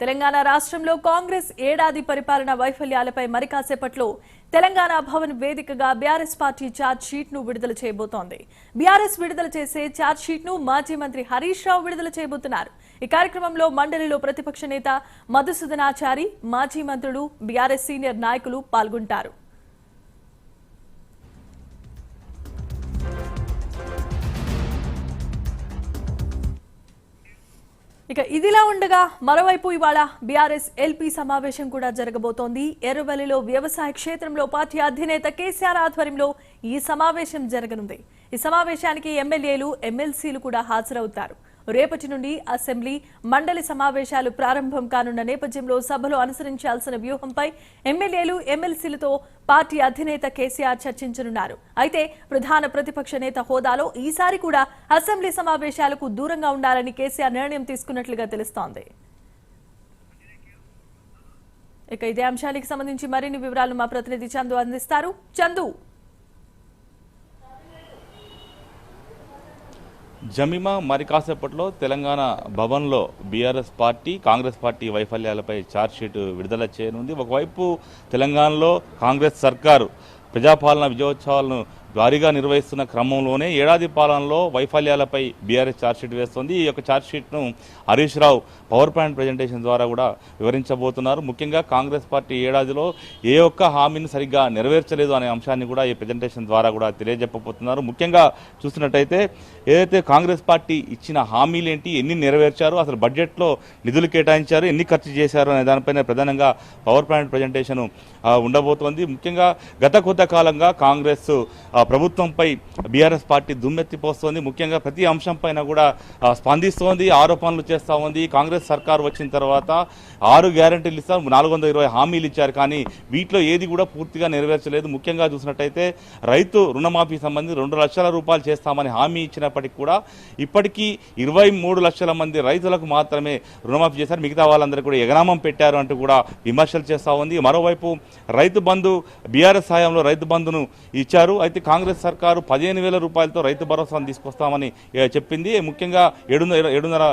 తెలంగాణ రాష్ట్రంలో కాంగ్రెస్ ఏడాది పరిపాలన వైఫల్యాలపై మరి కాసేపట్లో తెలంగాణ భవన్ వేదికగా బీఆర్ఎస్ పార్టీ ఛార్జ్ షీట్ను విడుదల చేయబోతోంది. బీఆర్ఎస్ విడుదల చేసే ఛార్జ్ షీట్ను మాజీ మంత్రి హరీష్ రావు విడుదల చేయబోతున్నారు. ఈ కార్యక్రమంలో మండలిలో ప్రతిపక్ష నేత మధుసూదనాచారి మాజీ మంత్రులు బీఆర్ఎస్ సీనియర్ నాయకులు పాల్గొంటారు. ఇక ఇదిలా ఉండగా మరోవైపు ఇవాళ బీఆర్ఎస్ ఎల్పీ సమావేశం కూడా జరగబోతోంది. ఎర్రవల్లిలో వ్యవసాయ క్షేత్రంలో పార్టీ అధినేత కేసీఆర్ ఆధ్వర్యంలో ఈ సమావేశం జరగనుంది. ఈ సమావేశానికి ఎమ్మెల్యేలు ఎమ్మెల్సీలు కూడా హాజరవుతారు. రేపటి నుండి అసెంబ్లీ మండలి సమావేశాలు ప్రారంభం కానున్న నేపథ్యంలో సభలో అనుసరించాల్సిన వ్యూహంపై ఎమ్మెల్యేలు ఎమ్మెల్సీలతో పార్టీ అధినేత కేసీఆర్ చర్చించనున్నారు. అయితే ప్రధాన ప్రతిపక్ష నేత హోదాలో ఈసారి కూడా అసెంబ్లీ సమావేశాలకు దూరంగా ఉండాలని కేసీఆర్ నిర్ణయం తీసుకున్నట్లుగా తెలుస్తోంది. ఇక ఇదే అంశానికి సంబంధించి మరిన్ని వివరాలు మా ప్రతినిధి చందు అందిస్తారు. చందు! జమీమా మరి కాసేపట్లో తెలంగాణ భవన్లో బీఆర్ఎస్ పార్టీ కాంగ్రెస్ పార్టీ వైఫల్యాలపై ఛార్జ్షీట్ విడుదల చేయనుంది. ఒకవైపు తెలంగాణలో కాంగ్రెస్ సర్కారు ప్రజాపాలన విజయోత్సవాలను భారీగా నిర్వహిస్తున్న క్రమంలోనే ఏడాది పాలనలో వైఫల్యాలపై బీఆర్ఎస్ ఛార్జ్షీట్ వేస్తోంది. ఈ యొక్క ఛార్జ్షీట్ను Harish Rao power point presentation ద్వారా కూడా వివరించబోతున్నారు. ముఖ్యంగా కాంగ్రెస్ పార్టీ ఏడాదిలో ఏ ఒక్క హామీని సరిగ్గా నెరవేర్చలేదు అనే అంశాన్ని కూడా ఈ ప్రజెంటేషన్ ద్వారా కూడా తెలియజెప్పబోతున్నారు. ముఖ్యంగా చూసినట్టయితే ఏదైతే కాంగ్రెస్ పార్టీ ఇచ్చిన హామీలేంటి ఎన్ని నెరవేర్చారు అసలు బడ్జెట్లో నిధులు కేటాయించారు ఎన్ని ఖర్చు చేశారు అనే దానిపైన ప్రధానంగా పవర్ పాయింట్ ప్రజెంటేషన్ ఉండబోతోంది. ముఖ్యంగా గత కొంతకాలంగా కాలంగా కాంగ్రెస్ ప్రభుత్వంపై బీఆర్ఎస్ పార్టీ దుమ్మెత్తిపోస్తోంది. ముఖ్యంగా ప్రతి అంశం పైన కూడా స్పందిస్తోంది ఆరోపణలు చేస్తూ ఉంది. కాంగ్రెస్ సర్కారు వచ్చిన తర్వాత ఆరు గ్యారంటీలు ఇస్తారు నాలుగు వందల ఇరవై హామీలు ఇచ్చారు. కానీ వీటిలో ఏది కూడా పూర్తిగా నెరవేర్చలేదు. ముఖ్యంగా చూసినట్టయితే రైతు రుణమాఫీ సంబంధించి రెండు లక్షల రూపాయలు చేస్తామని హామీ ఇచ్చినప్పటికీ కూడా ఇప్పటికీ ఇరవై మూడు లక్షల మంది రైతులకు మాత్రమే రుణమాఫీ చేశారు. మిగతా వాళ్ళందరూ కూడా ఎగనామం పెట్టారు అంటూ కూడా విమర్శలు చేస్తూ ఉంది. మరోవైపు రైతు బంధు బీఆర్ఎస్ సాయంలో రైతు బంధును ఇచ్చారు. అయితే కాంగ్రెస్ సర్కారు పదిహేను వేల రూపాయలతో రైతు భరోసాను తీసుకొస్తామని చెప్పింది. ముఖ్యంగా ఏడున్నర ఏడున్నర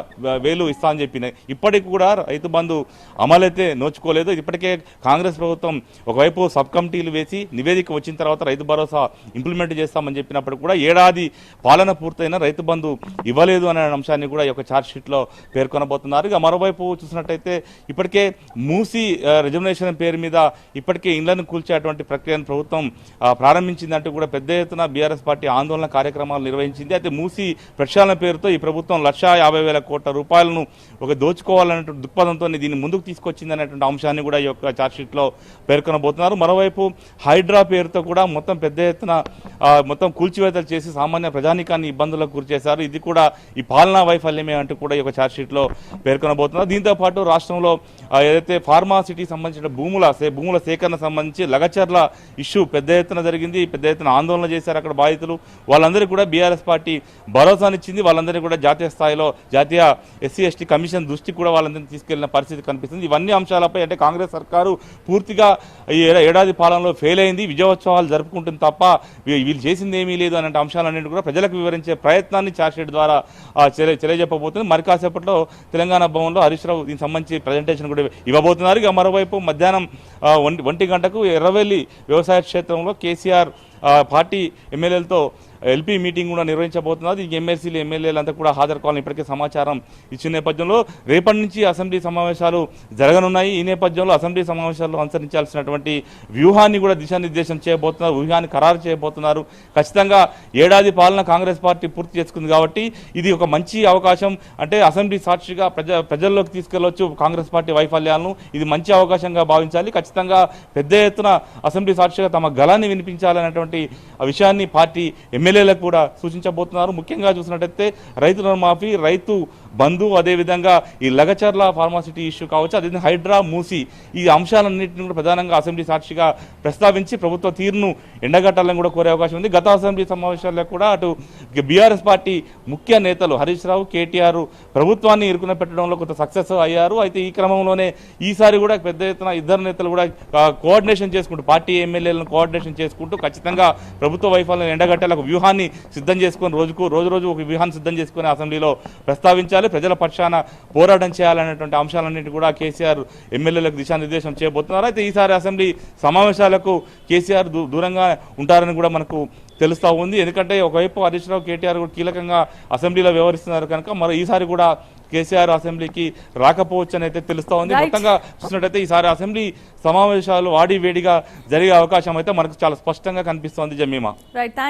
వేలు ఇస్తా అని చెప్పింది ఇప్పటికి కూడా రైతు బంధు అమలైతే నోచుకోలేదు. ఇప్పటికే కాంగ్రెస్ ప్రభుత్వం ఒకవైపు సబ్ కమిటీలు వేసి నివేదిక వచ్చిన తర్వాత రైతు భరోసా ఇంప్లిమెంట్ చేస్తామని చెప్పినప్పుడు కూడా ఏడాది పాలన పూర్తయిన రైతు బంధు ఇవ్వలేదు అనే అంశాన్ని కూడా ఈ యొక్క ఛార్జ్షీట్లో పేర్కొనబోతున్నారు. ఇక మరోవైపు చూసినట్టయితే ఇప్పటికే మూసి రిజర్వేషన్ పేరు మీద ఇప్పటికే ఇండ్లను కూల్చేటువంటి ప్రక్రియను ప్రభుత్వం ప్రారంభించిందంటూ కూడా పెద్ద పెద్ద ఎత్తున బీఆర్ఎస్ పార్టీ ఆందోళన కార్యక్రమాలు నిర్వహించింది. అయితే మూసి ప్రక్షాళన పేరుతో ఈ ప్రభుత్వం లక్షా యాభై వేల కోట్ల రూపాయలను ఒక దోచుకోవాలన్నటువంటి దృక్పథంతో దీన్ని ముందుకు తీసుకొచ్చింది అనేటువంటి అంశాన్ని కూడా ఈ యొక్క ఛార్జ్షీట్లో పేర్కొనబోతున్నారు. మరోవైపు హైడ్రా పేరుతో కూడా మొత్తం పెద్ద ఎత్తున మొత్తం కూల్చివేతలు చేసి సామాన్య ప్రజానికాన్ని ఇబ్బందులకు గురిచేశారు. ఇది కూడా ఈ పాలనా వైఫల్యమే అంటూ కూడా ఈ యొక్క ఛార్జ్షీట్లో పేర్కొనబోతున్నారు. దీంతో పాటు రాష్ట్రంలో ఏదైతే ఫార్మాసిటీకి సంబంధించిన భూముల సే- భూముల సేకరణ సంబంధించి లగచర్ల ఇష్యూ పెద్ద ఎత్తున జరిగింది. పెద్ద ఎత్తున ఆందోళన చేశారు అక్కడ బాధితులు. వాళ్ళందరికీ కూడా బీఆర్ఎస్ పార్టీ భరోసానిచ్చింది. వాళ్ళందరినీ కూడా జాతీయ స్థాయిలో జాతీయ ఎస్సీ ఎస్టీ కమిషన్ దృష్టికి కూడా వాళ్ళందరినీ తీసుకెళ్ళిన పరిస్థితి కనిపిస్తుంది. ఇవన్నీ అంశాలపై అంటే కాంగ్రెస్ సర్కారు పూర్తిగా ఈ ఏడా- ఏడాది పాలనలో ఫెయిల్ అయింది. విజయోత్సవాలు జరుపుకుంటుంది తప్ప వీళ్ళు చేసింది ఏమీ లేదు అనే అంశాలన్నింటి కూడా ప్రజలకు వివరించే ప్రయత్నాన్ని చార్జ్షీట్ ద్వారా తెలియజెప్పబోతుంది మరి కాసేపట్లో తెలంగాణ భవన్లో హరీష్ రావు దీనికి సంబంధించి ప్రజెంటేషన్ కూడా ఇవ్వబోతున్నారు. ఇక మరోవైపు మధ్యాహ్నం ఒంటి గంటకు ఎర్రవెల్లి వ్యవసాయ క్షేత్రంలో కేసీఆర్ పార్టీ ఎమ్మెల్యేలతో ఎల్పీ మీటింగ్ కూడా నిర్వహించబోతున్నారు దీనికి ఎమ్మెల్సీలు ఎమ్మెల్యేలంతా కూడా హాజరు కావాలని ఇప్పటికే సమాచారం ఇచ్చిన నేపథ్యంలో రేపటి నుంచి అసెంబ్లీ సమావేశాలు జరగనున్నాయి. ఈ నేపథ్యంలో అసెంబ్లీ సమావేశాల్లో అనుసరించాల్సినటువంటి వ్యూహాన్ని కూడా దిశానిర్దేశం చేయబోతున్నారు. వ్యూహాన్ని ఖరారు చేయబోతున్నారు. ఖచ్చితంగా ఏడాది పాలన కాంగ్రెస్ పార్టీ పూర్తి చేసుకుంది కాబట్టి ఇది ఒక మంచి అవకాశం. అంటే అసెంబ్లీ సాక్షిగా ప్రజ ప్రజల్లోకి తీసుకెళ్ళొచ్చు కాంగ్రెస్ పార్టీ వైఫల్యాలను. ఇది మంచి అవకాశంగా భావించాలి. ఖచ్చితంగా పెద్ద ఎత్తున అసెంబ్లీ సాక్షిగా తమ గలాన్ని వినిపించాలనేటువంటి విషయాన్ని పార్టీ ఎమ్మెల్యేలకు కూడా సూచించబోతున్నారు. ముఖ్యంగా చూసినట్టయితే రైతు రుణమాఫీ రైతు బంధు అదేవిధంగా ఈ లగచర్ల ఫార్మాసిటీ ఇష్యూ కావచ్చు అదే హైడ్రా మూసి ఈ అంశాలన్నింటినీ కూడా ప్రధానంగా అసెంబ్లీ సాక్షిగా ప్రస్తావించి ప్రభుత్వ తీరును ఎండగట్టాలని కూడా కోరే అవకాశం ఉంది. గత అసెంబ్లీ సమావేశాల్లో కూడా అటు బీఆర్ఎస్ పార్టీ ముఖ్య నేతలు హరీష్ రావు కేటీఆర్ ప్రభుత్వాన్ని ఇరుకున పెట్టడంలో కొంత సక్సెస్ అయ్యారు. అయితే ఈ క్రమంలోనే ఈసారి కూడా పెద్ద ఎత్తున ఇద్దరు నేతలు కూడా కోఆర్డినేషన్ చేసుకుంటూ పార్టీ ఎమ్మెల్యేలను కోఆర్డినేషన్ చేసుకుంటూ ఖచ్చితంగా ప్రభుత్వ వైఫల్యం ఎండగట్టేలకు వ్యూహాన్ని సిద్ధం చేసుకొని రోజుకు రోజు రోజు ఒక వ్యూహాన్ని సిద్ధం చేసుకొని అసెంబ్లీలో ప్రస్తావించాలి. ప్రజల పక్షాన పోరాటం చేయాలనేటువంటి అంశాలన్నింటి కూడా కేసీఆర్ ఎమ్మెల్యేలకు దిశానిర్దేశం చేయబోతున్నారు. అయితే ఈసారి అసెంబ్లీ సమావేశాలకు కేసీఆర్ దూరంగా ఉంటారని కూడా మనకు తెలుస్తా ఉంది. ఎందుకంటే ఒకవైపు హరీష్ రావు కేటీఆర్ కూడా కీలకంగా అసెంబ్లీలో వ్యవహరిస్తున్నారు కనుక మరి ఈసారి కూడా కేసీఆర్ అసెంబ్లీకి రాకపోవచ్చు అని అయితే తెలుస్తా ఉంది. మొత్తంగా చూసినట్టయితే ఈసారి అసెంబ్లీ సమావేశాలు వాడి వేడిగా జరిగే అవకాశం అయితే మనకు చాలా స్పష్టంగా కనిపిస్తోంది జమీమా.